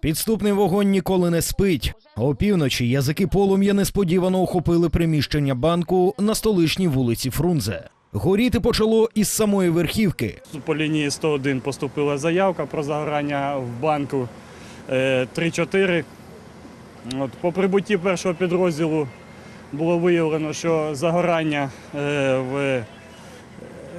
Підступний вогонь ніколи не спить. Опівночі язики полум'я несподівано охопили приміщення банку на столичній вулиці Фрунзе. Горіти почало із самої верхівки. По лінії 101 поступила заявка про загорання в банку е, 3-4. От, по прибутті першого підрозділу було виявлено, що загорання е, в, е,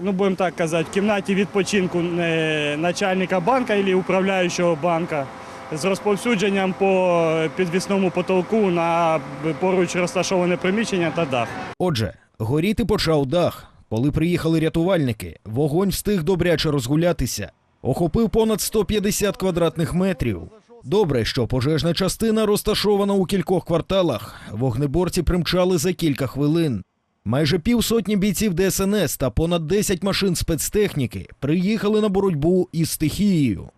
ну будемо так казати, в кімнаті відпочинку е, начальника банка або управляючого банка з розповсюдженням по підвісному потолку на поруч розташоване приміщення та дах. Отже, горіти почав дах. Коли приїхали рятувальники, вогонь встиг добряче розгулятися. Охопив понад 150 квадратних метрів. Добре, що пожежна частина розташована у кількох кварталах. Вогнеборці примчали за кілька хвилин. Майже півсотні бійців ДСНС та понад 10 машин спецтехніки приїхали на боротьбу із стихією.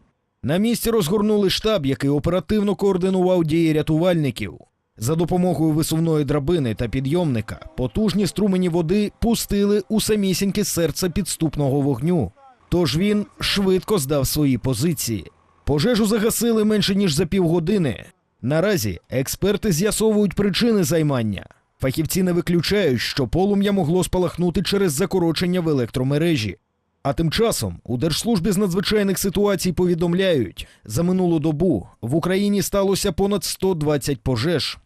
На місці розгорнули штаб, який оперативно координував дії рятувальників. За допомогою висувної драбини та підйомника потужні струмені води пустили у самісіньке серце підступного вогню. Тож він швидко здав свої позиції. Пожежу загасили менше ніж за півгодини. Наразі експерти з'ясовують причини займання. Фахівці не виключають, що полум'я могло спалахнути через закорочення в електромережі. А тим часом у Держслужбі з надзвичайних ситуацій повідомляють, за минулу добу в Україні сталося понад 120 пожеж.